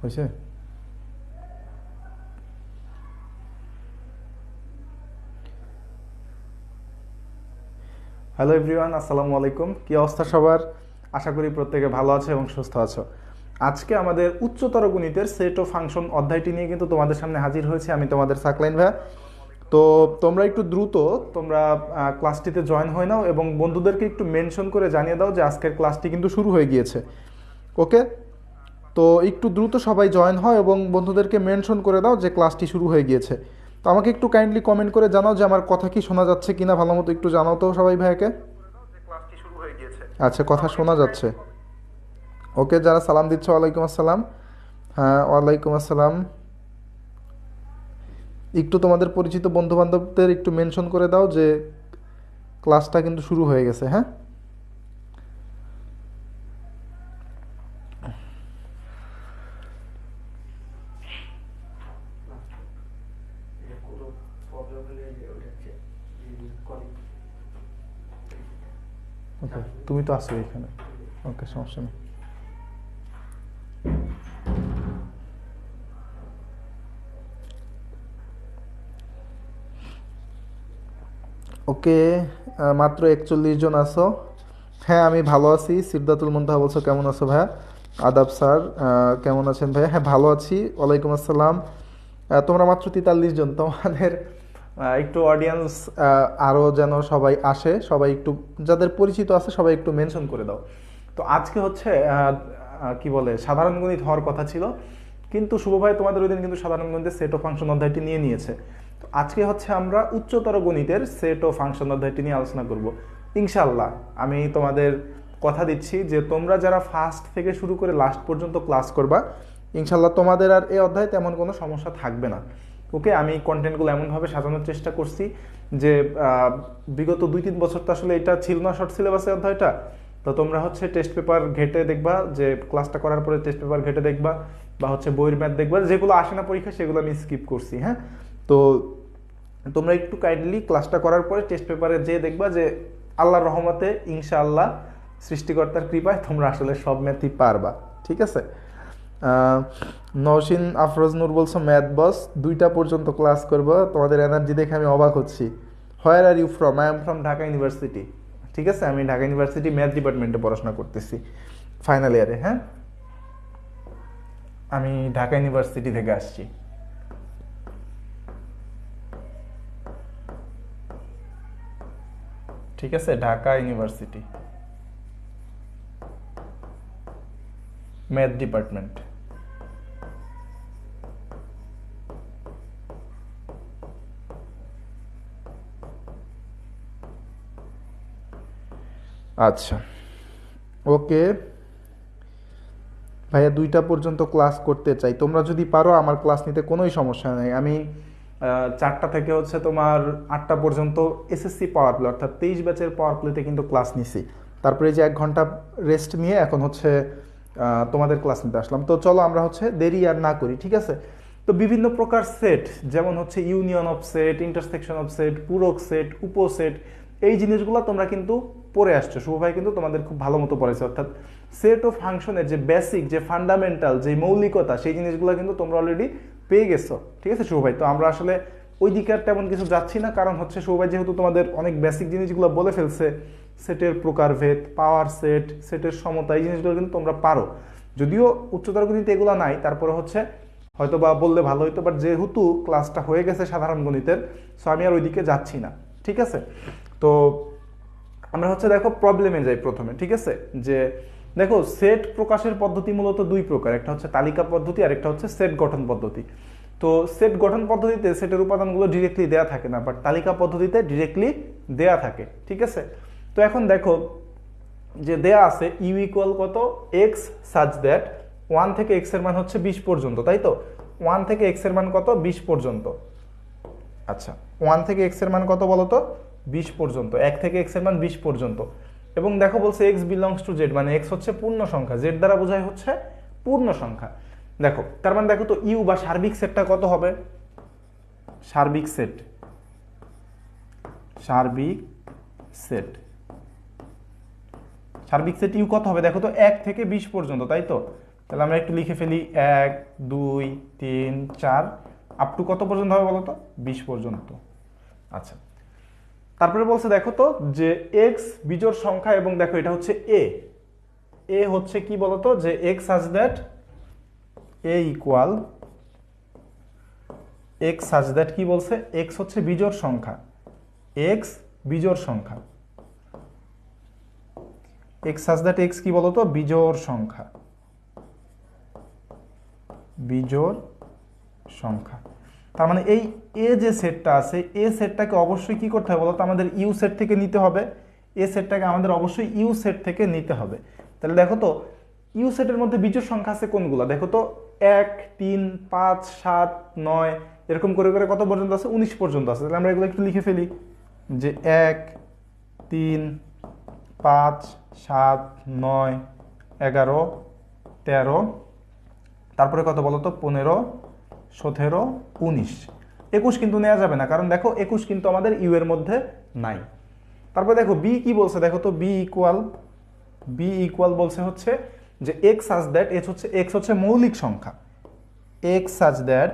হয়েছে? Hello everyone আসসালামু আলাইকুম। কি অবস্থা সবার? আশা করি প্রত্যেকে ভালো আছে এবং সুস্থ আছো। আজকে আমাদের উচ্চতর গণিতের সেট ও ফাংশন অধ্যায়টি নিয়ে কিন্তু তোমাদের সামনে হাজির হয়েছে আমি তোমাদের সাকলাইন ভাইয়া তো তোমরা একটু দ্রুত তোমরা ক্লাসটিতে জয়েন হয়ে নাও এবং বন্ধুদেরকে একটু মেনশন করে জানিয়ে দাও যে আজকের ক্লাসটি কিন্তু শুরু হয়ে গিয়েছে। ওকে তো একটু দ্রুত সবাই জয়েন হয় এবং বন্ধুদেরকে মেনশন করে দাও যে ক্লাসটি শুরু হয়ে গিয়েছে। তো আমাকে একটু কাইন্ডলি কমেন্ট করে জানাও যে আমার কথা কি শোনা যাচ্ছে কিনা ভালো মতো একটু জানাও তো সবাই ভাইয়াকে। আচ্ছা কথা শোনা যাচ্ছে। ওকে যারা সালাম দিচ্ছ, ওয়ালাইকুম আসসালাম। হ্যাঁ ওয়ালাইকুম আসসালাম। একটু তোমাদের পরিচিত বন্ধু বান্ধবদের একটু মেনশন করে দাও যে ক্লাসটা কিন্তু শুরু হয়ে গেছে হ্যাঁ? তুমি তো আসো এখানে। ওকে, সমস্যা নেই। ওকে মাত্র একচল্লিশ জন আছো। হ্যাঁ আমি ভালো আছি। সিদ্ধাতুল মুন্তাহা বলছো, কেমন আছো ভাইয়া? আদাব স্যার কেমন আছেন ভাইয়া? হ্যাঁ ভালো আছি। ওয়ালাইকুম আসসালাম। তোমরা মাত্র তেতাল্লিশ জন, তোমাদের একটু অডিয়েন্স আরও যেন সবাই আসে, সবাই একটু, যাদের পরিচিত আছে, সবাই একটু মেনশন করে দাও। তো আজকে হচ্ছে কি বলে, সাধারণ গণিত হওয়ার কথা ছিল, কিন্তু শুভ ভাই তোমাদের ওই দিন কিন্তু সাধারণ গণিতের সেট ও ফাংশন অধ্যায়টি নিয়ে নিয়েছে। তো আজকে হচ্ছে আমরা উচ্চতর গণিতের সেট ও ফাংশন অধ্যায়টি নিয়ে আলোচনা করব। ইনশাল্লাহ আমি তোমাদের কথা দিচ্ছি যে তোমরা যারা ফার্স্ট থেকে শুরু করে লাস্ট পর্যন্ত ক্লাস করবা ইনশাল্লাহ তোমাদের আর এই অধ্যায়ে তেমন কোনো সমস্যা থাকবে না। ওকে, আমি কন্টেন্টগুলো এমনভাবে সাজানোর চেষ্টা করছি যে বিগত দুই তিন বছর তো আসলে এটা ছিল না শর্ট সিলেবাসের অধ্যায়টা। তো তোমরা হচ্ছে টেস্ট পেপার ঘেটে দেখবা যে ক্লাসটা করার পরে টেস্ট পেপার ঘেটে দেখবা বা হচ্ছে বইয়ের ম্যাথ দেখবা। যেগুলো আসে না পরীক্ষা, সেগুলো আমি স্কিপ করছি হ্যাঁ? তো তোমরা একটু কাইন্ডলি ক্লাসটা করার পরে টেস্ট পেপারে যেয়ে দেখবা যে, আল্লাহর রহমতে ইনশাআল্লাহ সৃষ্টিকর্তার কৃপায় তোমরা আসলে সব ম্যাথই পারবা, ঠিক আছে? নওশিন, আফরোজ, নূর বলছো, ম্যাথ বস, দুইটা পর্যন্ত ক্লাস করব। তোমাদের এনার্জি দেখে আমি অবাক হচ্ছি। Where are you from I am from Dhaka university ঠিক আছে? আমি ঢাকা ইউনিভার্সিটি ম্যাথ ডিপার্টমেন্টে পড়াশোনা করতেছি ফাইনাল ইয়ারে হ্যাঁ? আমি ঢাকা ইউনিভার্সিটি থেকে আসছি। ঠিক আছে? ঢাকা ইউনিভার্সিটি ম্যাথ ডিপার্টমেন্ট আচ্ছা। ওকে। ভাইয়া, দুইটা পর্যন্ত ক্লাস করতে চাই। তোমরা যদি পারো, আমার ক্লাস নিতে কোনোই সমস্যা নেই। আমি চারটা থেকে হচ্ছে তোমার আটটা পর্যন্ত এসএসসি পাওয়ার প্লে অর্থাৎ তেইশ ব্যাচের পাওয়ার প্লেতে কিন্তু ক্লাস নিছি। তারপরে যে এক ঘণ্টা রেস্ট নিয়ে এখন হচ্ছে তোমাদের ক্লাস নিতে আসলাম। তো চলো আমরা হচ্ছে দেরি আর না করি, ঠিক আছে? তো বিভিন্ন প্রকার সেট যেমন হচ্ছে union of set intersection of set পূরক সেট উপসেট এই জিনিসগুলো তোমরা কিন্তু পড়ে আসছো। শুভ ভাই কিন্তু তোমাদের খুব ভালো মতো পড়েছে অর্থাৎ সেট ও ফাংশনের যে বেসিক যে ফান্ডামেন্টাল যে মৌলিকতা, সেই জিনিসগুলো কিন্তু তোমরা অলরেডি পেয়ে গেছো, ঠিক আছে শুভ ভাই? তো আমরা আসলে ওই দিকে আর তেমন কিছু যাচ্ছি না, কারণ হচ্ছে শুভ ভাই যেহেতু তোমাদের অনেক বেসিক জিনিসগুলো বলে ফেলছে সেটের প্রকারভেদ পাওয়ার সেট সেটের সমতা, এই জিনিসগুলো কিন্তু তোমরা পারো। যদিও উচ্চতর গণিতে এগুলো নাই, তারপরে হচ্ছে হয়তো বা বললে ভালো হইতো বাট যেহেতু ক্লাসটা হয়ে গেছে সাধারণ গণিতের সো আমি আর ওইদিকে যাচ্ছি না, ঠিক আছে? তো আমরা হচ্ছে দেখো প্রবলেমে যাই প্রথমে, ঠিক আছে? যে দেখো সেট প্রকাশের পদ্ধতি মূলত দুই প্রকার, একটা হচ্ছে তালিকা পদ্ধতি আর একটা হচ্ছে সেট গঠন পদ্ধতি। তো সেট গঠন পদ্ধতিতে সেটের উপাদানগুলো ডিরেক্টলি দেয়া থাকে না বাট তালিকা পদ্ধতিতে ডিরেক্টলি দেয়া থাকে, ঠিক আছে? তো এখন দেখো যে দেয়া আছে ইউ ইকুয়াল কত? এক্স সাজ দ্যাট ওয়ান থেকে এক্সের মান হচ্ছে বিশ পর্যন্ত, তাই তো? ওয়ান থেকে এক্সের মান কত? বিশ পর্যন্ত। আচ্ছা ওয়ান থেকে এক্সের মান কত বলো তো? বিশ পর্যন্ত। এক থেকে এক্সের মান বিশ পর্যন্ত। এবং দেখো বলছে এক্স বিলংস টু জেড মানে এক্স হচ্ছে পূর্ণ সংখ্যা। জেড দ্বারা বোঝায় হচ্ছে পূর্ণ সংখ্যা। দেখো, তার মানে দেখো তো ইউ বা সার্বিক সেটটা কত হবে? সার্বিক সেট সার্বিক সেট সার্বিক সেট ইউ কত হবে? দেখো তো এক থেকে বিশ পর্যন্ত, তাই তো? তাহলে আমরা একটু লিখে ফেলি, এক, দুই, তিন, চার আপ টু কত পর্যন্ত হবে বলো তো বিশ পর্যন্ত। আচ্ছা। তারপরে বলছে, দেখো তো, যে এক্স বিজোর সংখ্যা এবং দেখো এটা হচ্ছে এ এ হচ্ছে কি বলতো? যে X such that A equal X such that কি বলছে? এক্স হচ্ছে বিজোর সংখ্যা। এক্স বিজোর সংখ্যা। এক্স সাজ দ্যাট এক্স কি বলতো? বিজোড় সংখ্যা। বিজোড় সংখ্যা। তার মানে এই এ যে সেটটা আছে এ সেটটাকে অবশ্যই কি করতে হবে বলতো? আমাদের ইউ সেট থেকে নিতে হবে। এ সেটটাকে আমাদের অবশ্যই ইউ সেট থেকে নিতে হবে। তাহলে দেখো তো ইউ সেটের মধ্যে বিজোড় সংখ্যা আছে কোনগুলো? দেখো তো, এক, তিন, পাঁচ, সাত, নয়, এরকম করে করে কত পর্যন্ত আছে? উনিশ পর্যন্ত আছে। তাহলে আমরা এগুলো একটু লিখে ফেলি। যে এক, তিন পাঁচ, সাত, নয়, এগারো, তেরো, তারপরে কত বলো তো? পনেরো, সতেরো, উনিশ। একুশ কিন্তু নেওয়া যাবে না, কারণ দেখো একুশ কিন্তু আমাদের ইউ এর মধ্যে নাই। তারপরে দেখো বি কি বলছে? দেখো তো, বি ইকুয়াল বি ইকুয়াল বলছে হচ্ছে যে এক্স সাজ দ্যাট এক্স হচ্ছে এক্স হচ্ছে মৌলিক সংখ্যা। এক্স সাজ দ্যাট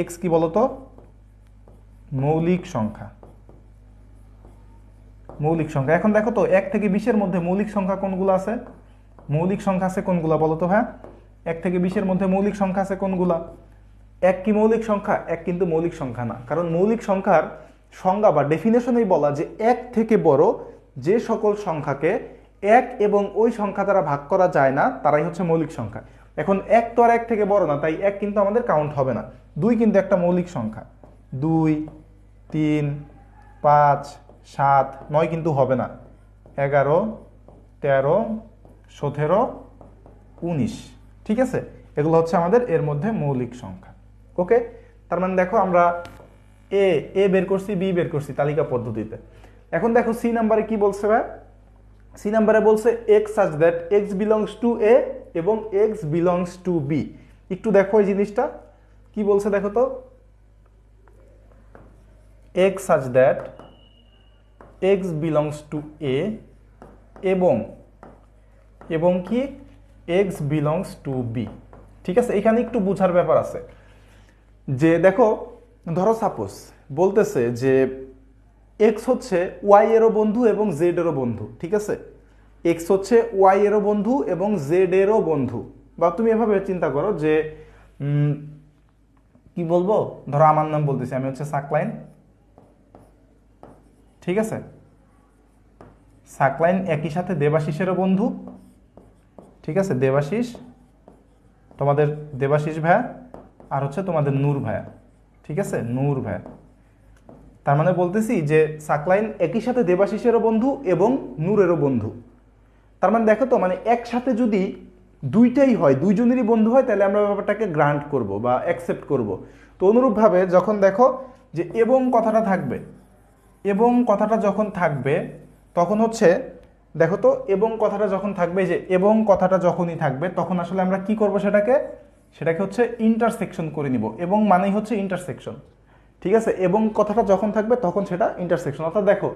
এক্স কি বলতো? মৌলিক সংখ্যা। মৌলিক সংখ্যা। এখন দেখো তো, এক থেকে বিশের মধ্যে মৌলিক সংখ্যা কোনগুলো আছে? মৌলিক সংখ্যা আছে কোনগুলা বলো তো হ্যাঁ এক থেকে বিশের মধ্যে মৌলিক সংখ্যা আছে কোনগুলা? এক কি মৌলিক সংখ্যা, এক কিন্তু মৌলিক সংখ্যা না। কারণ মৌলিক সংখ্যার সংজ্ঞা বা ডেফিনেশনেই বলা যে এক থেকে বড় যে সকল সংখ্যাকে এক এবং ওই সংখ্যা দ্বারা ভাগ করা যায় না, তারাই হচ্ছে মৌলিক সংখ্যা। এখন এক তো আর এক থেকে বড় না, তাই এক কিন্তু আমাদের কাউন্ট হবে না। দুই কিন্তু একটা মৌলিক সংখ্যা। দুই, তিন, পাঁচ সাত, নয় কিন্তু হবে না। এগারো, তেরো, সতেরো, উনিশ। ঠিক আছে? এগুলো হচ্ছে আমাদের এর মধ্যে মৌলিক সংখ্যা। ওকে তার মানে দেখো আমরা এ এ বের করছি বি বের করছি তালিকা পদ্ধতিতে। এখন দেখো সি নাম্বারে কি বলছে ভাই? সি নাম্বারে বলছে X such that X belongs to A এবং এক্স বিলংস টু বি একটু দেখো এই জিনিসটা। কি বলছে দেখো তো? X such that X belongs to A এবং এবং কি? এক্স বিলংস টু বি ঠিক আছে? এখানে একটু বোঝার ব্যাপার আছে। যে দেখো, ধরো সাপোজ বলতেছে যে এক্স হচ্ছে ওয়াই এরও বন্ধু এবং জেড এরও বন্ধু, ঠিক আছে? এক্স হচ্ছে ওয়াই এরও বন্ধু এবং জেড এরও বন্ধু। বা তুমি এভাবে চিন্তা করো যে কি বলব? ধরো আমার নাম বলতেছি, আমি হচ্ছে সাকলাইন। ঠিক আছে? সাকলাইন একই সাথে দেবাশিসেরও বন্ধু। ঠিক আছে, দেবাশিস, তোমাদের দেবাশিস ভাইয়া, আর হচ্ছে তোমাদের নূর ভাইয়া। ঠিক আছে, নূর ভাইয়া। তার মানে বলতেছি যে সাকলাইন একই সাথে দেবাশিসেরও বন্ধু এবং নূরেরও বন্ধু। তার মানে দেখো তো মানে একসাথে যদি দুইটাই হয়, দুইজনেরই বন্ধু হয়, তাহলে আমরা ব্যাপারটাকে গ্রান্ট করব বা অ্যাকসেপ্ট করব। তো অনুরূপভাবে যখন দেখো যে এবং কথাটা থাকবে এবং কথাটা যখন থাকবে, তখন হচ্ছে, দেখো তো, এবং কথাটা যখন থাকবে যে এবং কথাটা যখনই থাকবে, তখন আসলে আমরা কি করব সেটাকে? সেটাকে হচ্ছে ইন্টারসেকশন করে নিব। এবং মানেই হচ্ছে ইন্টারসেকশন ঠিক আছে? এবং কথাটা যখন থাকবে, তখন সেটা ইন্টারসেকশন অর্থাৎ দেখো,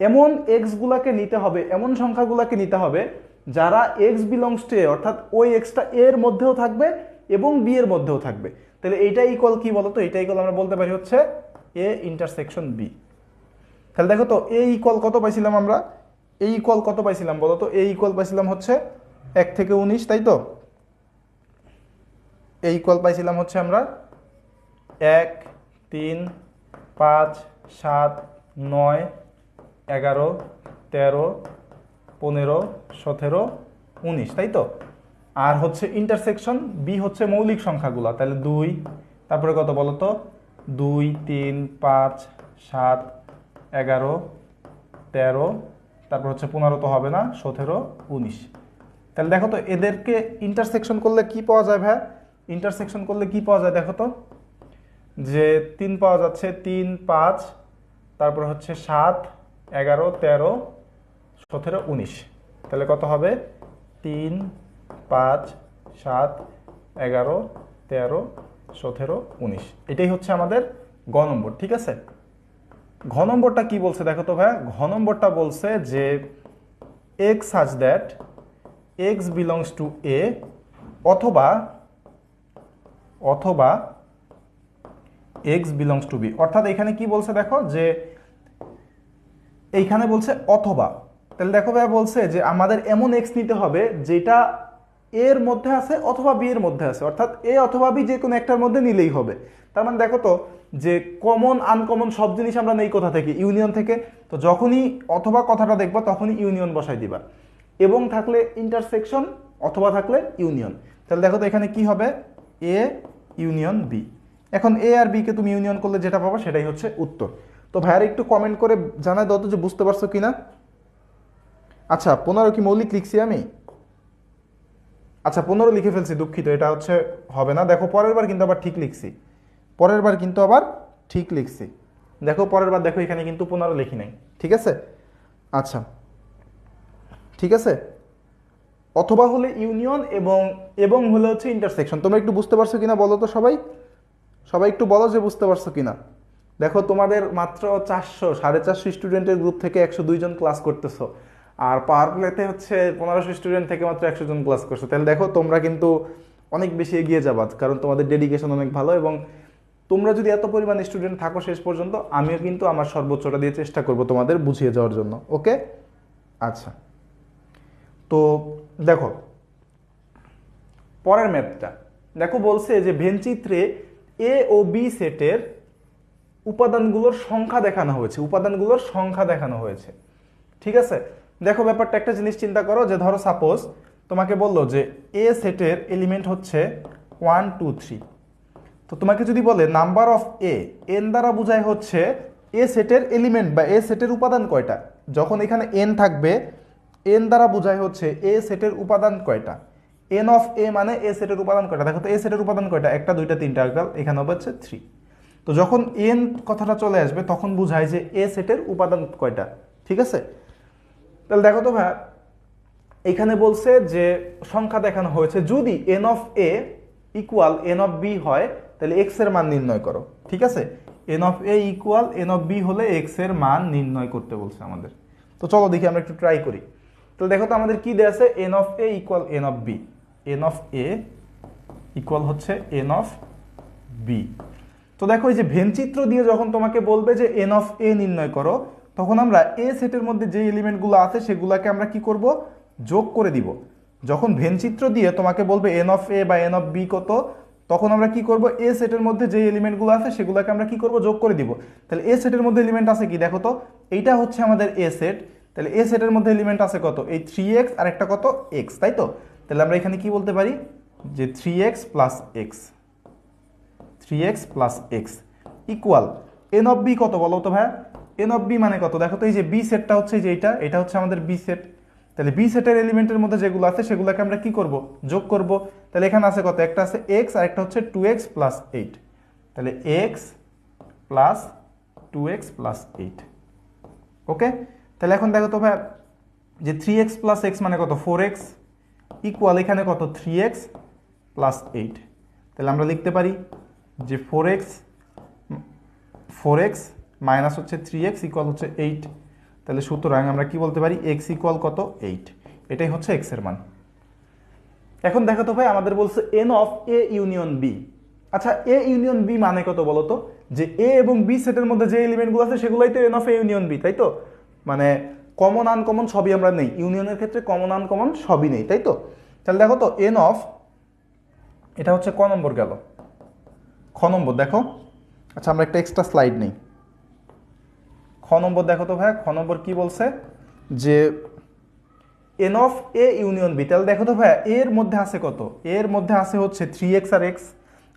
এমন এক্স গুলাকে নিতে হবে, এমন সংখ্যাগুলোকে নিতে হবে, যারা এক্স বিলংস টু এ অর্থাৎ ওই এক্সটা এর মধ্যেও থাকবে এবং বি এর মধ্যেও থাকবে। তাহলে এইটা ইকুয়াল কি বলতো? এটা ইকুয়াল আমরা বলতে পারি হচ্ছে এ ইন্টারসেকশন বি তাহলে দেখো তো এ ইকুয়াল কত পাইছিলাম আমরা? এ ইকুয়াল কত পাইছিলাম বলো তো? এ ইকুয়াল পাইছিলাম হচ্ছে এক থেকে উনিশ, তাই তো? এ ইকুয়াল পাইছিলাম হচ্ছে আমরা এক, তিন, পাঁচ, সাত, নয়, এগারো, তেরো, পনেরো, সতেরো, উনিশ, তাই তো? আর হচ্ছে ইন্টারসেকশন বি হচ্ছে মৌলিক সংখ্যাগুলো, তাহলে দুই, তারপরে কত বলো তো? দুই, তিন, পাঁচ, সাত এগারো, তেরো, তারপর হচ্ছে পনেরো তো হবে না, সতেরো, উনিশ। তাহলে দেখো তো এদেরকে ইন্টারসেকশন করলে কি পাওয়া যায় ভাই? ইন্টারসেকশন করলে কি পাওয়া যায় দেখো তো? যে তিন পাওয়া যাচ্ছে তিন, পাঁচ, তারপর হচ্ছে সাত, এগারো, তেরো, সতেরো, উনিশ। তাহলে কত হবে? তিন, পাঁচ, সাত, এগারো, তেরো, সতেরো, উনিশ। এটাই হচ্ছে আমাদের গ নম্বর, ঠিক আছে? ঘ নম্বরটা কি বলছে দেখো তো ভাই? ঘ নম্বরটা বলছে যে X such that X belongs to A অথবা অথবা এক্স বিলংস টু বি অর্থাৎ এখানে কি বলছে দেখো যে, এইখানে বলছে অথবা। তাহলে দেখো ভাই বলছে যে আমাদের এমন এক্স নিতে হবে যেটা এর মধ্যে আছে অথবা বি এর মধ্যে আছে। অর্থাৎ এ অথবা বি যে কোনো একটার মধ্যে নিলেই হবে। তার মানে দেখো তো যে কমন আনকমন সব জিনিস আমরা নেই কোথা থেকে? ইউনিয়ন থেকে। তো যখনই অথবা কথাটা দেখব, তখনই ইউনিয়ন বসাই দিবা। এবং থাকলে ইন্টারসেকশন অথবা থাকলে ইউনিয়ন তাহলে দেখো তো এখানে কি হবে? এ ইউনিয়ন বি এখন এ আর বিকে তুমি ইউনিয়ন করলে যেটা পাবো সেটাই হচ্ছে উত্তর। তো ভাইয়ার একটু কমেন্ট করে জানাই দাও তো যে বুঝতে পারছ কি না আচ্ছা পনেরো কি মৌলিক লিখছি আমি? আচ্ছা পনেরো লিখে ফেলছি, দুঃখিত, এটা হচ্ছে হবে না। দেখো, পরের বার কিন্তু আবার ঠিক লিখছি। পরের বার কিন্তু আবার ঠিক লিখছি। দেখো পরের বার দেখো এখানে কিন্তু পনেরো লিখি নাই। ঠিক আছে? আচ্ছা। ঠিক আছে? অথবা হলে ইউনিয়ন এবং এবং হলে হচ্ছে ইন্টারসেকশন তোমরা একটু বুঝতে পারছ কিনা বলো তো সবাই? সবাই একটু বলো যে বুঝতে পারছ কিনা। দেখো তোমাদের মাত্র চারশো, সাড়ে চারশো স্টুডেন্টের গ্রুপ থেকে একশো দুইজন ক্লাস করতেছো। আর পাওয়ার প্লেতে হচ্ছে পনেরোশো স্টুডেন্ট থেকে মাত্র একশো জন ক্লাস করছ। তাহলে দেখো তোমরা কিন্তু অনেক বেশি এগিয়ে যাবা, কারণ তোমাদের ডেডিকেশন অনেক ভালো এবং তোমরা যদি এত পরিমাণ স্টুডেন্ট থাকো শেষ পর্যন্ত, আমিও কিন্তু আমার সর্বোচ্চটা দিয়ে চেষ্টা করব তোমাদের বুঝিয়ে যাওয়ার জন্য, ওকে? আচ্ছা। তো দেখো, পরের ম্যাথটা। দেখো বলছে যে ভেনচিত্রে এ ও বি সেটের উপাদানগুলোর সংখ্যা দেখানো হয়েছে, উপাদানগুলোর সংখ্যা দেখানো হয়েছে। ঠিক আছে? দেখো ব্যাপারটা, একটা জিনিস চিন্তা করো যে ধরো সাপোজ তোমাকে বলল যে এ সেটের এলিমেন্ট হচ্ছে ওয়ান টু থ্রি তো তোমাকে যদি বলে নাম্বার অফ এ এন দ্বারা বোঝায় হচ্ছে এ সেটের এলিমেন্ট বা এ সেটের উপাদান কয়টা? যখন এখানে এন থাকবে এন দ্বারা বোঝায় হচ্ছে এ সেটের উপাদান কয়টা? এন অফ এ মানে এ সেটের উপাদান কয়টা? দেখো তো এ সেটের উপাদান কয়টা? একটা, দুইটা, তিনটা আজকাল এখানে হচ্ছে থ্রি তো যখন এন কথাটা চলে আসবে, তখন বোঝায় যে এ সেটের উপাদান কয়টা? ঠিক আছে? তাহলে দেখো তো ভাই এখানে বলছে যে সংখ্যা দেখানো হয়েছে যদি N of A equal N of B হয় তাহলে এক্সের মান নির্ণয় করো, ঠিক আছে? N of A equal N of B হলে এক্সের মান নির্ণয় করতে বলছে আমাদের। তো চলো দেখি আমরা একটু ট্রাই করি। তাহলে দেখো তো আমাদের কি দেয়া আছে? N of A equal N of B N of A equal হচ্ছে এন অফ বি তো দেখো এই যে ভেনচিত্র দিয়ে যখন তোমাকে বলবে যে এন অফ এ নির্ণয় করো, তখন আমরা এ সেটের মধ্যে যে এলিমেন্টগুলো আছে সেগুলোকে আমরা কি করব? যোগ করে দিব। যখন ভেনচিত্র দিয়ে তোমাকে বলবে এন অফ এ বা এন অফ বি কত তখন আমরা কি করব? এ সেটের মধ্যে যে এলিমেন্টগুলো আছে সেগুলোকে আমরা কি করব? যোগ করে দিব। তাহলে এ সেটের মধ্যে এলিমেন্ট আছে কি? দেখো তো, এইটা হচ্ছে আমাদের এ সেট তাহলে এ সেটের মধ্যে এলিমেন্ট আছে কত? এই থ্রি এক্স আর একটা কত? এক্স তাই তো? তাহলে আমরা এখানে কি বলতে পারি? যে three X plus X three X plus X equal N of B কত বলো তো ভাইয়া? এন অফ বি মানে কত? দেখো তো এই যে বি সেটটা হচ্ছে যে এইটা, এটা হচ্ছে আমাদের বি সেট তাহলে বি সেটের এলিমেন্টের মধ্যে যেগুলো আছে সেগুলোকে আমরা কি করব? যোগ করব। তাহলে এখানে আছে কত? একটা আছে এক্স আর একটা হচ্ছে টু এক্স প্লাস এইট তাহলে X plus two X plus eight okay তাহলে এখন দেখো তো ভাই, যে থ্রি এক্স প্লাস এক্স মানে কত? ফোর এক্স ইকুয়াল এখানে কত? থ্রি এক্স প্লাস এইট তাহলে আমরা লিখতে পারি যে four X four X minus হচ্ছে থ্রি এক্স ইকুয়াল হচ্ছে এইট তাহলে সুতরাং আমরা কি বলতে পারি? এক্স ইকুয়াল কত? এইট এটাই হচ্ছে এক্সের মান। এখন দেখো তো ভাই, আমাদের বলছে N of A union B আচ্ছা এ ইউনিয়ন বি মানে কত বলো তো? যে এ এবং বি সেটের মধ্যে যে এলিমেন্টগুলো আছে, সেগুলোই তো N of A union B তাই তো? মানে কমন আনকমন সবই আমরা নেই। ইউনিয়নের ক্ষেত্রে কমন আনকমন সবই নেই, তাই তো? তাহলে দেখো তো এন অফ এটা হচ্ছে ক নম্বর গেল। খ নম্বর দেখো। আচ্ছা আমরা একটা এক্সট্রা স্লাইড নেই। খ নম্বর দেখো তো ভাই, খ নম্বর কি বলছে? যে N of A union B তাহলে দেখো তো ভাই এর মধ্যে আছে কত? এর মধ্যে আছে হচ্ছে থ্রি এক্স আর এক্স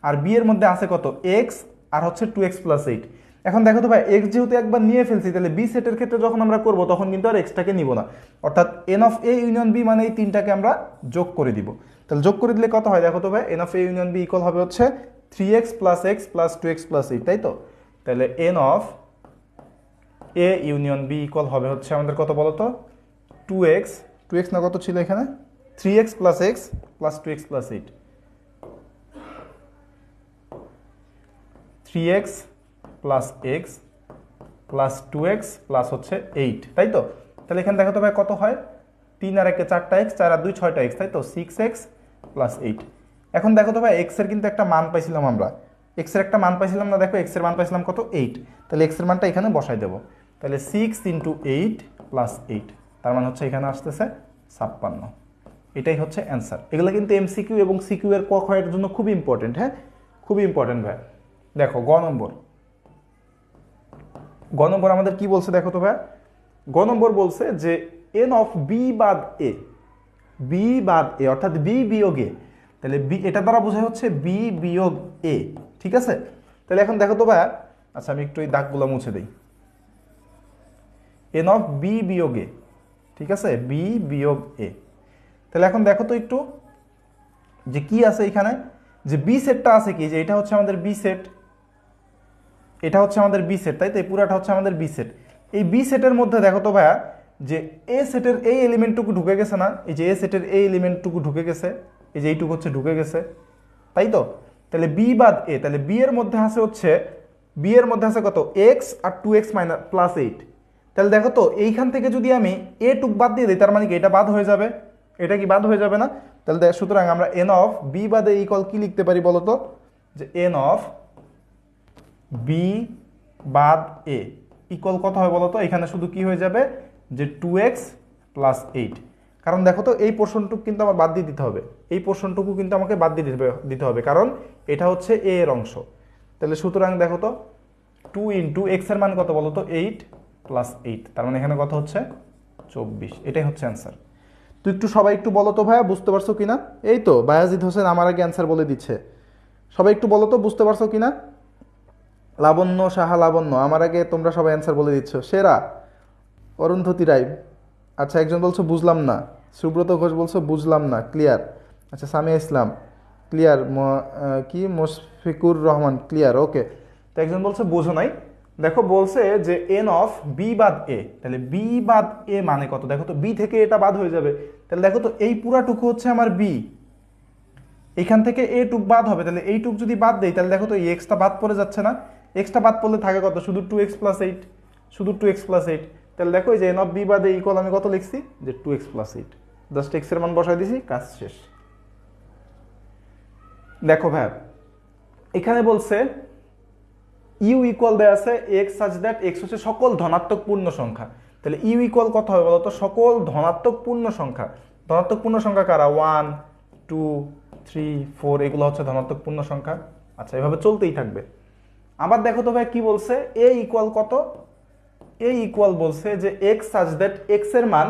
আর বি এর মধ্যে আছে কত? এক্স আর হচ্ছে টু এক্স প্লাস এইট এখন দেখো তো ভাই এক্স যেহেতু একবার নিয়ে ফেলছি, তাহলে বি সেটের ক্ষেত্রে যখন আমরা করব, তখন কিন্তু আর এক্সটাকে নিব না। অর্থাৎ N of A union B মানে এই তিনটাকে আমরা যোগ করে দিব। তাহলে যোগ করে দিলে কত হয়? দেখো তো ভাই N of A union B equal হবে হচ্ছে three X plus X plus two X plus eight তাই তো? তাহলে N of A union B equal হবে হচ্ছে আমাদের কত বলতো? টু এক্স টু এক্স না কত ছিল এখানে? Three X plus X plus two X plus eight three X plus X plus two X plus হচ্ছে এইট তাই তো? তাহলে এখানে দেখো তো ভাই কত হয়? তিন আর একে চারটা এক্স চার আর দুই ছয়টা এক্স তাই তো? সিক্স এক্স প্লাস এইট এখন দেখো তো ভাই এক্সের কিন্তু একটা মান পাইছিলাম আমরা। এক্সের একটা মান পাইছিলাম না, দেখো এক্সের মান পাইছিলাম কত? এইট তাহলে এক্সের মানটা এখানে বসাই দেবো। তাহলে six into eight plus eight তার মানে হচ্ছে এখানে আসতেছে ছাপ্পান্ন। এটাই হচ্ছে অ্যান্সার এগুলো কিন্তু এমসিকিউ এবং সিকিউ এর ক ক্ষয়ের জন্য খুব ইম্পর্টেন্ট হ্যাঁ? খুবই ইম্পর্টেন্ট ভাই। দেখো, গ নম্বর। গ নম্বর আমাদের কি বলছে দেখো তো ভাই? গ নম্বর বলছে যে এন অফ বি বাদ এ বি বাদ এ অর্থাৎ বি বিয়োগ এ তাহলে বি এটা দ্বারা বোঝা হচ্ছে বি বিয়োগ এ ঠিক আছে? তাহলে এখন দেখো তো ভাই আচ্ছা আমি একটু এই দাগগুলো মুছে দিই। এন অফ বি বিয়োগ এ ঠিক আছে? বি বিয়োগ এ তাহলে এখন দেখো তো একটু যে কি আছে এখানে? যে বি সেটটা আছে কি? যে এটা হচ্ছে আমাদের বি সেট এটা হচ্ছে আমাদের বি সেট তাই তো? এই পুরাটা হচ্ছে আমাদের বি সেট এই বি সেটের মধ্যে দেখো তো ভাইয়া, যে এ সেটের এই এলিমেন্টটুকু ঢুকে গেছে না? এই যে এ সেটের এই এলিমেন্টটুকু ঢুকে গেছে, এই যে এইটুকু হচ্ছে ঢুকে গেছে, তাই তো? তাহলে বি বাদ এ তাহলে বি এর মধ্যে আছে হচ্ছে বি এর মধ্যে আছে কত? এক্স আর two X minus plus eight তাহলে দেখো তো, এইখান থেকে যদি আমি এ টুক বাদ দিয়ে দিই, তার মানে কি এটা বাদ হয়ে যাবে? এটা কি বাদ হয়ে যাবে না? তাহলে দেখ, সুতরাং আমরা এন অফ বি বাদে ইকল কি লিখতে পারি বলো তো? যে এন অফ বি বাদ এ ইকল কত হয় বলো তো? এখানে শুধু কি হয়ে যাবে? যে টু এক্স প্লাস এইট কারণ দেখো তো, এই পোর্শনটুকু কিন্তু আমার বাদ দিয়ে দিতে হবে। এই পোর্শনটুকু কিন্তু আমাকে বাদ দিয়ে দিতে হবে- কারণ এটা হচ্ছে এ এর অংশ। তাহলে সুতরাং দেখো তো টু ইন্টু এক্সের মান কত বলো তো? এইট প্লাস এইট তার মানে এখানে কত হচ্ছে চব্বিশ। এটাই হচ্ছে অ্যান্সার তুই একটু সবাই একটু বলো তো ভাইয়া, বুঝতে পারছ কিনা? এই তো, বায়াজিদ হোসেন আমার আগে অ্যান্সার বলে দিচ্ছে। সবাই একটু বলো তো, বুঝতে পারছ কিনা? লাবণ্য, সাহা লাবণ্য, আমার আগে তোমরা সবাই অ্যান্সার বলে দিচ্ছ। সেরা। অরুন্ধতী রায়। আচ্ছা একজন বলছো, বুঝলাম না। সুব্রত ঘোষ বলছো, বুঝলাম না। ক্লিয়ার আচ্ছা সামিয়া ইসলাম। ক্লিয়ার কি? মুশফিকুর রহমান। ক্লিয়ার ওকে তো একজন বলছে, বোঝো নাই। দেখো বলছে যে এন অফ বি বাদ এ তাহলে বি বাদ এ মানে কত? দেখো তো বি থেকে এটা বাদ হয়ে যাবে। তাহলে দেখো তো এই পুরাটুকু হচ্ছে আমার বি এখান থেকে এ টুক বাদ হবে, তাহলে এই টুক যদি বাদ দেই, তাহলে দেখো তো এই এক্সটা বাদ পড়ে যাচ্ছে না। এক্সটা বাদ পড়লে থাকে কত? শুধু টু এক্স প্লাস এইট শুধু টু এক্স প্লাস এইট তাহলে দেখো এই যে এন অফ বি বাদে ইকুয়াল আমি কত লিখছি? যে two X plus eight just এক্সের মান বসাই দিছি, কাজ শেষ। দেখো ভাই, এখানে বলছে ইউ ইকুয়াল দেওয়া আছে এক্স সাজ দ্যাট এক্স হচ্ছে সকল ধনাত্মক পূর্ণ সংখ্যা। তাহলে ইউ ইকুয়াল কত হবে বলতো? সকল ধনাত্মক পূর্ণ সংখ্যা। ধনাত্মক পূর্ণ সংখ্যা কারা? ওয়ান টু থ্রি ফোর এগুলো হচ্ছে ধনাত্মক পূর্ণ সংখ্যা। আচ্ছা এভাবে চলতেই থাকবে। আবার দেখো তো ভাই কি বলছে? এ ইকুয়াল কত? এ ইকুয়াল বলছে যে এক্স সাজ দ্যাট এক্সের মান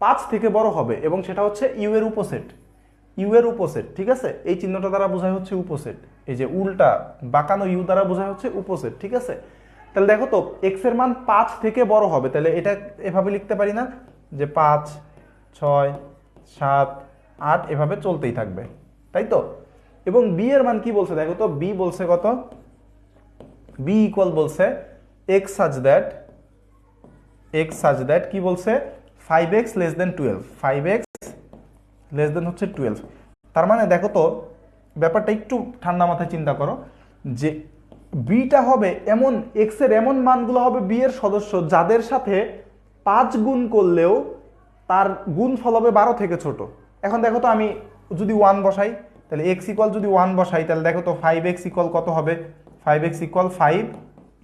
পাঁচ থেকে বড় হবে এবং সেটা হচ্ছে ইউ এর উপসেট। ইউ এর উপসেট, ঠিক আছে? এই চিহ্নটা দ্বারা বোঝায় হচ্ছে উপসেট। এই যে উল্টা বাঁকানো ইউ দ্বারা বোঝায় হচ্ছে উপসেট, ঠিক আছে? তাহলে দেখো তো এক্সের মান পাঁচ থেকে বড় হবে। তাহলে এটা এভাবে লিখতে পারি না যে পাঁচ, ছয়, সাত, আট এভাবে চলতেই থাকবে, তাই তো? এবং বি এর মান কি বলছে? দেখো তো বি বলছে কত? বি ইকুয়াল বলছে X such that X such that কি বলছে? Five X less than twelve five X less than হচ্ছে টুয়েলভ তার মানে দেখো তো ব্যাপারটা একটু ঠান্ডা মাথায় চিন্তা করো, যে বিটা হবে এমন এক্সের এমন মানগুলো হবে বি এর সদস্য যাদের সাথে পাঁচ গুণ করলেও তার গুণ ফল হবে বারো থেকে ছোট। এখন দেখো তো আমি যদি ওয়ান বসাই, তাহলে এক্স ইকুয়াল যদি ওয়ান বসাই, তাহলে দেখো তো ফাইভ এক্স ইকুয়াল কত হবে? Five X equal five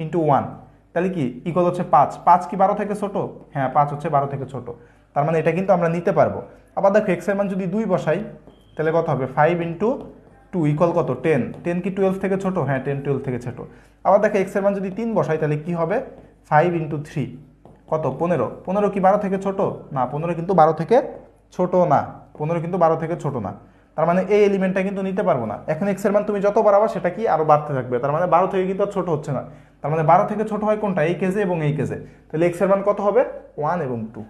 into one তাহলে কি? ইকুয়াল হচ্ছে পাঁচ। পাঁচ কি বারো থেকে ছোট? হ্যাঁ পাঁচ হচ্ছে বারো থেকে ছোট। তার মানে এটা কিন্তু আমরা নিতে পারব। আবার দেখো এক্সের মান যদি দুই বসাই, তাহলে কত হবে? ফাইভ ইন্টু টু ইকুয়াল কত? টেন টেন কি টুয়েলভ থেকে ছোট? হ্যাঁ টেন টুয়েলভ থেকে ছোট। আবার দেখো এক্সের মান যদি তিন বসাই, তাহলে কি হবে? ফাইভ ইন্টু থ্রি কত? পনেরো। পনেরো কি বারো থেকে ছোট? না, পনেরো কিন্তু বারো থেকে ছোট না। পনেরো কিন্তু বারো থেকে ছোট না। তার মানে এই এলিমেন্টটা কিন্তু নিতে পারব না। এখন এক্সের মান তুমি যত বাড়াবা, সেটা কি আরও বাড়তে থাকবে? তার মানে বারো থেকে কিন্তু আর ছোট হচ্ছে না। তার মানে বারো থেকে ছোট হয় কোনটা? এই কেজে এবং এই কেজে তাহলে এক্সের মান কত হবে? ওয়ান এবং টু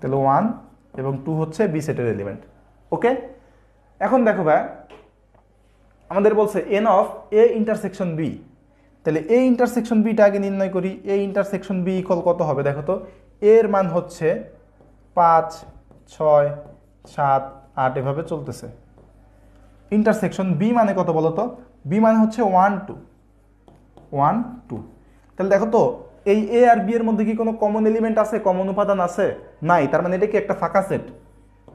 তাহলে ওয়ান এবং টু হচ্ছে বি সেটের এলিমেন্ট ওকে এখন দেখো ভাই আমাদের বলছে N of A intersection B তাহলে এ ইন্টারসেকশন বিটা আগে নির্ণয় করি এ ইন্টারসেকশন বি ইকল কত হবে? দেখো তো এর মান হচ্ছে পাঁচ, ছয়, সাত, আট, এভাবে চলতেছে। ইন্টারসেকশন বি মানে কত বলো তো? বি মানে হচ্ছে ওয়ান টু ওয়ান টু তাহলে দেখো তো, এই এ আর বি এর মধ্যে কি কোনো কমন এলিমেন্ট আছে? কমন উপাদান আছে? নাই। তার মানে এটা কি একটা ফাঁকা সেট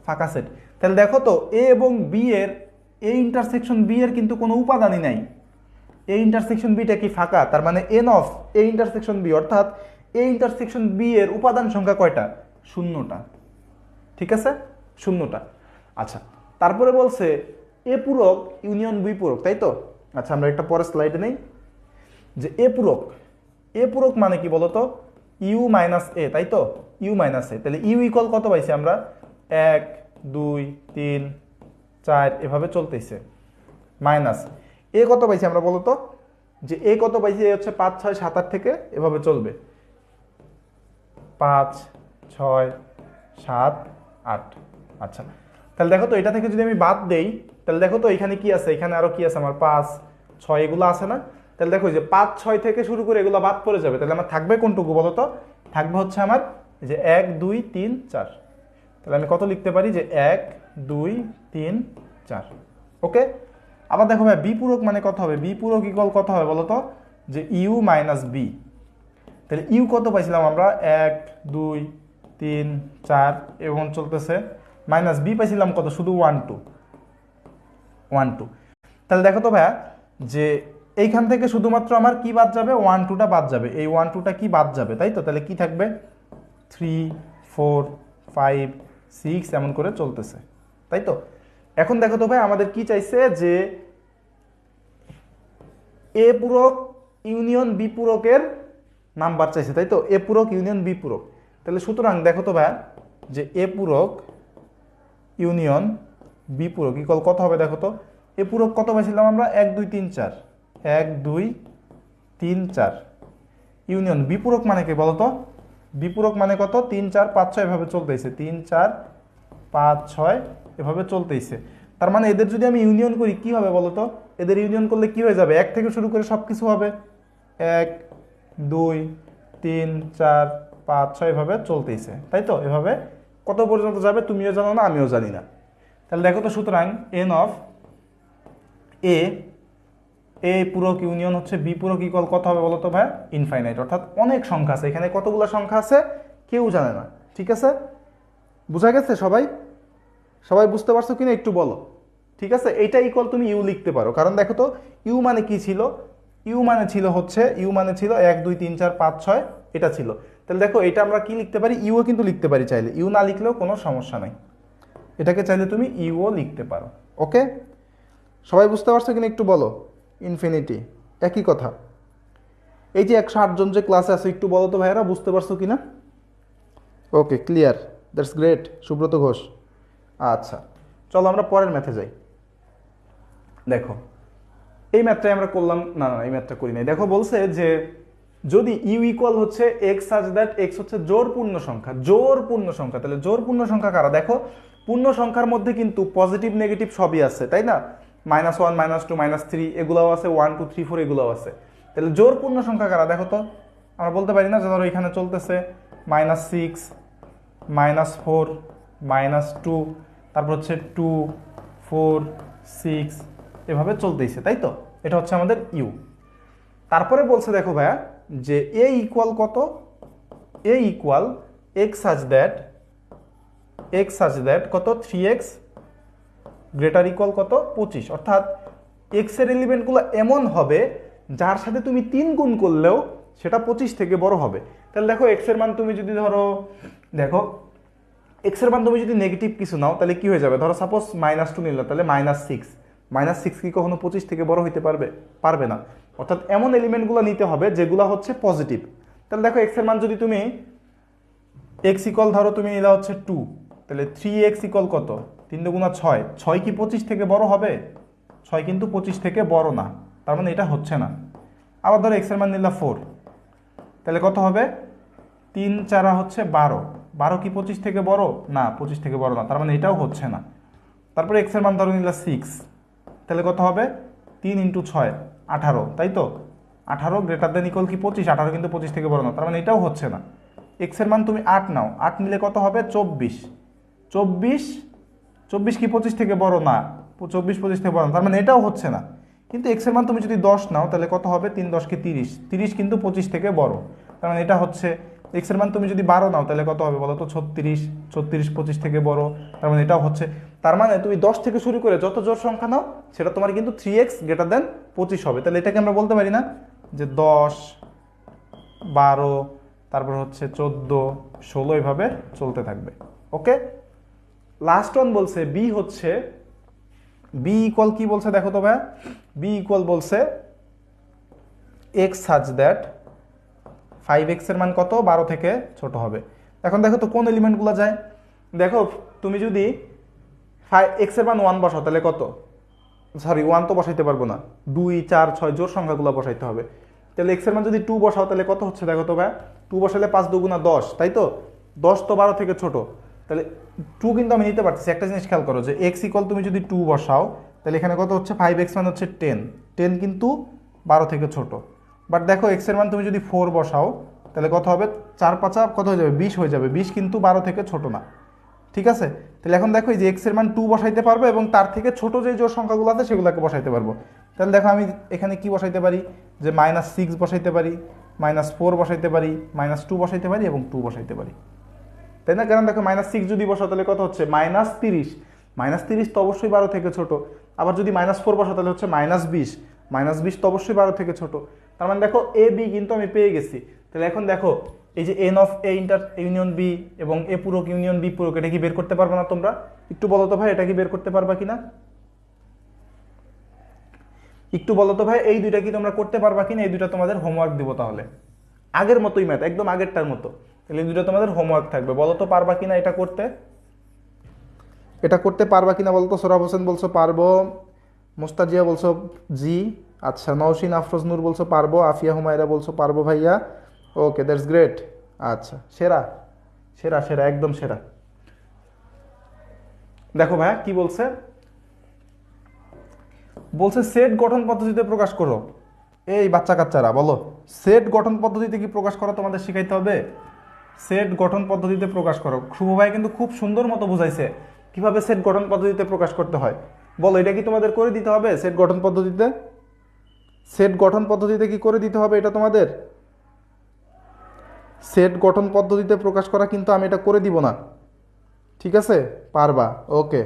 ফাঁকা সেট তাহলে দেখো তো এ এবং বি এর এ ইন্টারসেকশন বি এর কিন্তু কোনো উপাদানই নাই। এ ইন্টারসেকশন বিটা কি ফাঁকা? তার মানে N of A intersection B অর্থাৎ এ ইন্টারসেকশন বি এর উপাদান সংখ্যা কয়টা? শূন্যটা। ঠিক আছে? শূন্যটা। আচ্ছা তারপরে বলছে এ পূরক, ইউনিয়ন বি পূরক, তাই তো? আচ্ছা আমরা একটা পরের স্লাইডে নেই। যে এ পূরক এ পূরক মানে কি বলতো? ইউ মাইনাস এ তাই তো? ইউ মাইনাস এ তাহলে ইউ ইকল কত পাইছি আমরা? এক, দুই, তিন চার, এভাবে চলতেছে। মাইনাস, এ কত পাইছি আমরা বলতো? যে এ কত পাইছি, এ হচ্ছে পাঁচ, ছয়, সাত, আট থেকে এভাবে চলবে। পাঁচ, ছয়, সাত, আট। আচ্ছা তাহলে দেখো তো, এটা থেকে যদি আমি বাদ দেই, তাহলে দেখো তো এখানে কি আছে? এখানে আরও কি আছে? আমার পাঁচ, ছয়, এগুলো আছে না? তাহলে দেখো যে পাঁচ, ছয় থেকে শুরু করে এগুলো বাদ পড়ে যাবে। তাহলে আমার থাকবে কোনটুকু বলো তো? থাকবে হচ্ছে আমার যে এক, দুই, তিন, চার। তাহলে আমি কত লিখতে পারি? যে এক দুই, তিন, চার। ওকে আবার দেখো ভাই বি পূরক মানে কত হবে? বি পূরক ইকুয়াল কত হবে বলো তো যে ইউ মাইনাস বি তাহলে ইউ কত পাইছিলাম আমরা? এক, দুই, তিন, চার এবং চলতেছে। মাইনাস বি পাইছিলাম কত? শুধু ওয়ান টু ওয়ান টু তাহলে দেখো তো ভাইয়া, যে এইখান থেকে শুধুমাত্র আমার কি বাদ যাবে? ওয়ান টুটা বাদ যাবে। এই ওয়ান টুটা কি বাদ যাবে? তাই তো? তাহলে কি থাকবে? থ্রি ফোর ফাইভ সিক্স এমন করে চলতেছে। তাই তো? এখন দেখো তো ভাই, আমাদের কি চাইছে যে এ পূরক ইউনিয়ন বি পূরকের নাম্বার চাইছে, তাই তো? এ পূরক ইউনিয়ন বি পূরক। তাহলে সুতরাং দেখো তো ভাই, যে এ পূরক ইউনিয়ন বি পূরক ইকল কত হবে দেখো তো? এ পূরক কত পাইছিলাম আমরা? এক, দুই, তিন, চার। এক, দুই, তিন, চার। ইউনিয়ন বিপূরক মানে কি বলতো বিপূরক মানে কত? তিন, চার, পাঁচ, ছয় এভাবে চলতেছে। তিন, চার, পাঁচ, ছয় এভাবে চলতেইছে। তার মানে এদের যদি আমি ইউনিয়ন করি, কি হবে বলতো? এদের ইউনিয়ন করলে কি হয়ে যাবে? এক থেকে শুরু করে সব কিছু হবে। এক, দুই, তিন, চার, পাঁচ, ছয় এভাবে চলতেইছে। তাই তো? এভাবে কত পর্যন্ত যাবে তুমিও জানো না, আমিও জানি না। তাহলে দেখো তো সুতরাং এন অফ এ এ পূরক ইউনিয়ন হচ্ছে বি পূরক ইকুয়াল কত হবে বলো তো ভাই? ইনফাইনাইট অর্থাৎ অনেক সংখ্যা আছে। এখানে কতগুলো সংখ্যা আছে? কেউ জানে না। ঠিক আছে? বোঝা গেছে সবাই? সবাই বুঝতে পারছ কিনা একটু বলো। ঠিক আছে? এইটা ইকুয়াল তুমি ইউ লিখতে পারো। কারণ দেখো তো ইউ মানে কি ছিল? ইউ মানে ছিল হচ্ছে ইউ মানে ছিল এক, দুই, তিন, চার, পাঁচ, ছয়, এটা ছিল। তাহলে দেখো, এটা আমরা কি লিখতে পারি? ইউও কিন্তু লিখতে পারি চাইলে। ইউ না লিখলেও কোনো সমস্যা নাই। এটাকে চাইলে তুমি ইউও লিখতে পারো। ওকে? সবাই বুঝতে পারছ কিনা একটু বলো? ইনফিনিটি একই কথা। এই যে একশো আটজন যে ক্লাসে আছে, একটু বলো তো ভাইয়েরা, বুঝতে পারছ কিনা? Okay clear that's great Subrata Ghosh. আচ্ছা চলো আমরা পরের ম্যাথে যাই। দেখো, এই ম্যাথটাই আমরা করলাম, না না, এই ম্যাথটা করি নাই। দেখো বলছে যে যদি ইউ ইকুয়াল হচ্ছে এক্স সাজ দ্যাট এক্স হচ্ছে জোর পূর্ণ সংখ্যা জোর পূর্ণ সংখ্যা, তাহলে জোর পূর্ণ সংখ্যা কারা? দেখো, পূর্ণ সংখ্যার মধ্যে কিন্তু পজিটিভ নেগেটিভ সবই আছে, তাই না? Minus one minus two minus three এগুলোও আছে ওয়ান টু থ্রি ফোর এগুলোও আছে। তাহলে জোর পূর্ণ সংখ্যা কারা? দেখো তো, আমরা বলতে পারি না যে ধরো এখানে চলতেছে minus six minus four minus two তারপর হচ্ছে টু ফোর সিক্স এভাবে চলতেইছে, তাই তো? এটা হচ্ছে আমাদের ইউ তারপরে বলছে, দেখো ভাইয়া, যে এ ইকুয়াল কত? A equal x such that x such that কত? থ্রি এক্স গ্রেটার ইকুয়াল কত? পঁচিশ। অর্থাৎ এক্সের এলিমেন্টগুলো এমন হবে, যার সাথে তুমি তিন গুণ করলেও সেটা পঁচিশ থেকে বড় হবে। তাহলে দেখো এক্সের মান তুমি যদি ধরো, দেখো এক্সের মান তুমি যদি নেগেটিভ কিছু নাও, তাহলে কি হয়ে যাবে? ধরো সাপোজ মাইনাস টু নিল, তাহলে মাইনাস সিক্স মাইনাস সিক্স কি কখনো পঁচিশ থেকে বড় হইতে পারবে? পারবে না। অর্থাৎ এমন এলিমেন্টগুলো নিতে হবে যেগুলো হচ্ছে পজিটিভ তাহলে দেখো এক্সের মান যদি তুমি এক্স ইকল ধরো তুমি নিলা হচ্ছে টু তাহলে থ্রি এক্স ইকল কত? তিন দুগুণা ছয়। ছয় কি পঁচিশ থেকে বড় হবে? ছয় কিন্তু পঁচিশ থেকে বড় না। তার মানে এটা হচ্ছে না। আবার ধরো এক্সের মান নিলা ফোর তাহলে কত হবে? তিন চারা হচ্ছে বারো। বারো কি পঁচিশ থেকে বড়? না, পঁচিশ থেকে বড় না। তার মানে এটাও হচ্ছে না। তারপরে এক্সের মান ধরো নিলা সিক্স তাহলে কত হবে? তিন ইন্টু ছয়, আঠারো। তাই তো? আঠারো গ্রেটার দেন ইকুয়াল কি পঁচিশ? আঠারো কিন্তু পঁচিশ থেকে বড় না। তার মানে এটাও হচ্ছে না। এক্সের মান তুমি আট নাও। আট নিলে কত হবে? চব্বিশ। চব্বিশ? চব্বিশ কি পঁচিশ থেকে বড়? না। চব্বিশ পঁচিশ থেকে বড় না। তার মানে এটাও হচ্ছে না। কিন্তু এক্সের মান তুমি যদি দশ নাও, তাহলে কত হবে? তিন দশ কি তিরিশ। তিরিশ কিন্তু পঁচিশ থেকে বড়। তার মানে এটা হচ্ছে এক্সের মান তুমি যদি বারো নাও, তাহলে কত হবে বলো তো ছত্রিশ ছত্রিশ, পঁচিশ থেকে বড়। তার মানে এটাও হচ্ছে। তার মানে তুমি দশ থেকে শুরু করে যত জোর সংখ্যা নাও, সেটা তোমার কিন্তু থ্রি এক্স গ্রেটার দেন পঁচিশ হবে। তাহলে এটাকে আমরা বলতে পারি না যে দশ, বারো, তারপর হচ্ছে চোদ্দ, ষোলো এভাবে চলতে থাকবে। ওকে? লাস্ট ওয়ান বলছে বি হচ্ছে বি ইকুয়াল কি বলছে দেখো তো ভাই বি ইকুয়াল বলছে এক্স সাজ দ্যাট ফাইভ এক্সের মান কত? বারো থেকে ছোট হবে। এখন দেখো তো কোন এলিমেন্টগুলো যায়? দেখো, তুমি যদি ফাইভ এক্সের মান ওয়ান বসাও, তাহলে কত? সরি ওয়ান তো বসাইতে পারব না। দুই, চার, ছয় জোর সংখ্যাগুলো বসাইতে হবে। তাহলে এক্সের মান যদি টু বসাও, তাহলে কত হচ্ছে দেখো তো ভাই টু বসালে পাঁচ দুগুণা দশ, তাই তো? দশ তো বারো থেকে ছোট। তাহলে টু কিন্তু আমি নিতে পারতেছি। একটা জিনিস খেয়াল করো যে এক্স ইকল তুমি যদি টু বসাও, তাহলে এখানে কত হচ্ছে? ফাইভ এক্স মান হচ্ছে টেন টেন কিন্তু বারো থেকে ছোট। বাট দেখো এক্সের মান তুমি যদি ফোর বসাও, তাহলে কত হবে? চার পাঁচা কত হয়ে যাবে? বিশ হয়ে যাবে। বিশ কিন্তু বারো থেকে ছোট না। ঠিক আছে? তাহলে এখন দেখো, এই যে এক্সের মান টু বসাইতে পারব এবং তার থেকে ছোট যে জোর সংখ্যাগুলো আছে, সেগুলোকে বসাইতে পারব। তাহলে দেখো, আমি এখানে কি বসাইতে পারি? যে মাইনাস সিক্স বসাইতে পারি মাইনাস ফোর বসাইতে পারি মাইনাস টু বসাইতে পারি এবং টু বসাইতে পারি। তাই না? কারণ দেখো মাইনাস সিক্স যদি বসাও, তাহলে কত হচ্ছে? মাইনাস তিরিশ। মাইনাস তিরিশ তো অবশ্যই বারো থেকে ছোট। আবার যদি মাইনাস ফোর বসাও, তাহলে হচ্ছে মাইনাস বিশ। মাইনাস বিশ তো অবশ্যই বারো থেকে ছোট। তার মানে দেখো এ বি কিন্তু আমি পেয়ে গেছি। তাহলে এখন দেখো, এই যে n of A inter union B এবং এ পূরক ইউনিয়ন বি পূরক, এটা কি বের করতে পারবে না তোমরা? একটু বলো তো ভাই, এটা কি বের করতে পারবা কিনা? একটু বলো তো ভাই, এই দুইটা কি তোমরা করতে পারবা কিনা? এই দুইটা তোমাদের হোমওয়ার্ক দিব তাহলে। আগের মতোই ম্যাথ একদম আগেরটার মতো। তাহলে এই দুটো তোমাদের হোমওয়ার্ক থাকবে। বলো তো পারবা কিনা এটা করতে? এটা করতে পারবা কিনা বলো তো সোরাব হোসেন বলছো পারব, মোস্তাজিয়া বলছো জি। আচ্ছা নওশিন, আফরোজ নূর বলছো পারব, আফিয়া, হুমায়রা বলছো পারব ভাইয়া। ওকে দ্যাটস গ্রেট আচ্ছা সেরা সেরা সেরা, একদম সেরা। দেখো ভাইয়া, কি বলছে? বলছে সেট গঠন পদ্ধতিতে প্রকাশ করো। এই বাচ্চা কাচ্চারা, বলো। সেট গঠন পদ্ধতিতে কি প্রকাশ করো তোমাদের শিখাইতে হবে? সেট গঠন পদ্ধতিতে প্রকাশ করো। শুভ ভাই কিন্তু খুব সুন্দর মতো বুঝাইছে কীভাবে সেট গঠন পদ্ধতিতে প্রকাশ করতে হয়। বলো, এটা কি তোমাদের করে দিতে হবে সেট গঠন পদ্ধতিতে? সেট গঠন পদ্ধতিতে কি করে দিতে হবে এটা তোমাদের? সেট গঠন পদ্ধতিতে প্রকাশ করা কিন্তু আমি এটা করে দিব না। ঠিক আছে? পারবা? ওকে।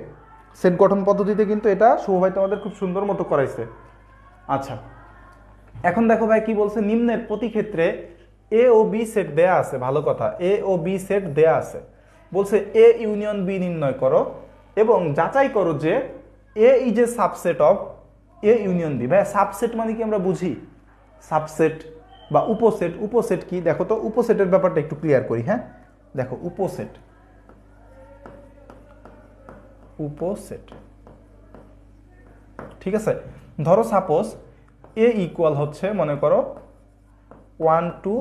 সেট গঠন পদ্ধতিতে কিন্তু এটা শুভ ভাই তোমাদের খুব সুন্দর মতো করাইছে। আচ্ছা। এখন দেখো ভাই কি বলছে? নিম্নের প্রতি ক্ষেত্রে এ ও বি সেট দেয়া আছে, ভালো কথা। এ ও বি সেট দেয়া আছে। বলছে এ ইউনিয়ন বি নির্ণয় করো এবং যাচাই করো যে A is A subset of A union B ভাই সাবসেট মানে কি আমরা বুঝি? সাবসেট বা উপসেট উপসেট কি? দেখো তো, উপসেটের ব্যাপারটা একটু ক্লিয়ার করি হ্যাঁ? দেখো, উপসেট। উপসেট। ঠিক আছে? ধরো সাপোজ এ ইকুয়াল হচ্ছে, মনে করো ওয়ান টু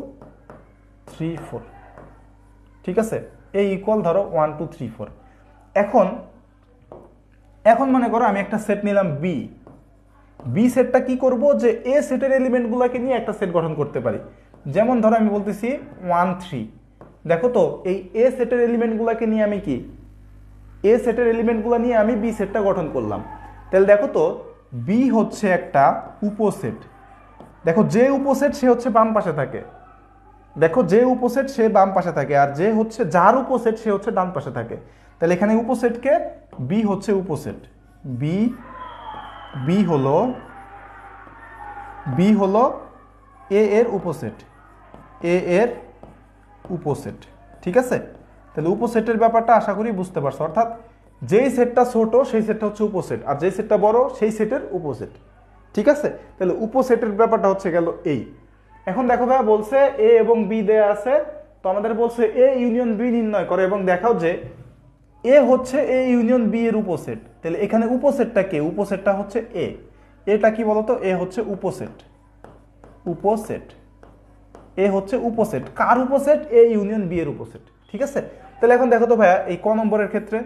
থ্রি ফোর ঠিক আছে? এ ইকুয়াল ধরো ওয়ান টু থ্রি ফোর এখন এখন মনে করো আমি একটা সেট নিলাম বি বি সেটটা কি করব? যে এ সেটের এলিমেন্টগুলোকে নিয়ে একটা সেট গঠন করতে পারি। যেমন ধরো আমি বলতেছি ওয়ান থ্রি দেখো তো, এই এ সেটের এলিমেন্টগুলোকে নিয়ে আমি কি? এ সেটের এলিমেন্টগুলো নিয়ে আমি বি সেটটা গঠন করলাম। তাহলে দেখো তো বি হচ্ছে একটা উপসেট। দেখো যে উপসেট, সে হচ্ছে বাম পাশে থাকে। দেখো যে উপসেট, সে বাম পাশে থাকে। আর যে হচ্ছে, যার উপসেট, সে হচ্ছে ডান পাশে থাকে। তাহলে এখানে উপসেটকে বি হচ্ছে উপসেট। বি বি হলো বি হলো এ এর উপসেট। এ এর উপসেট, ঠিক আছে? তাহলে উপসেটের ব্যাপারটা আশা করি বুঝতে পারছ। অর্থাৎ যেই সেটটা ছোট, সেই সেটটা হচ্ছে উপসেট, আর যেই সেটটা বড়, সেই সেটের উপসেট, ঠিক আছে? তাহলে উপসেটের ব্যাপারটা হচ্ছে গেল এই। এখন দেখো ভাইয়া বলছে এ এবং বি দেয়া আছে, তো আমাদের বলছে এ ইউনিয়ন বি নির্ণয় করে এবং দেখাও যে এ হচ্ছে এ ইউনিয়ন বি এর উপসেট। তাহলে এখানে উপসেটটা কে? উপসেটটা হচ্ছে এ এটা কি বলতো? এ হচ্ছে উপসেট। উপসেট। এ হচ্ছে উপসেট। কার উপসেট? এ ইউনিয়ন বি এর উপসেট। ঠিক আছে? তাহলে এখন দেখো তো ভাইয়া, এই ক নম্বরের ক্ষেত্রে,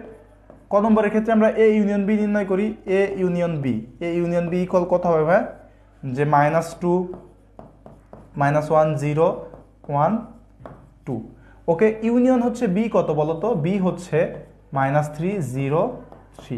ক নম্বরের ক্ষেত্রে আমরা এ ইউনিয়ন বি নির্ণয় করি। A union B A union B equal কত হবে ভাইয়া? যে minus two minus one zero one two okay union হচ্ছে বি কত বলো তো বি হচ্ছে মাইনাস থ্রি জিরো থ্রি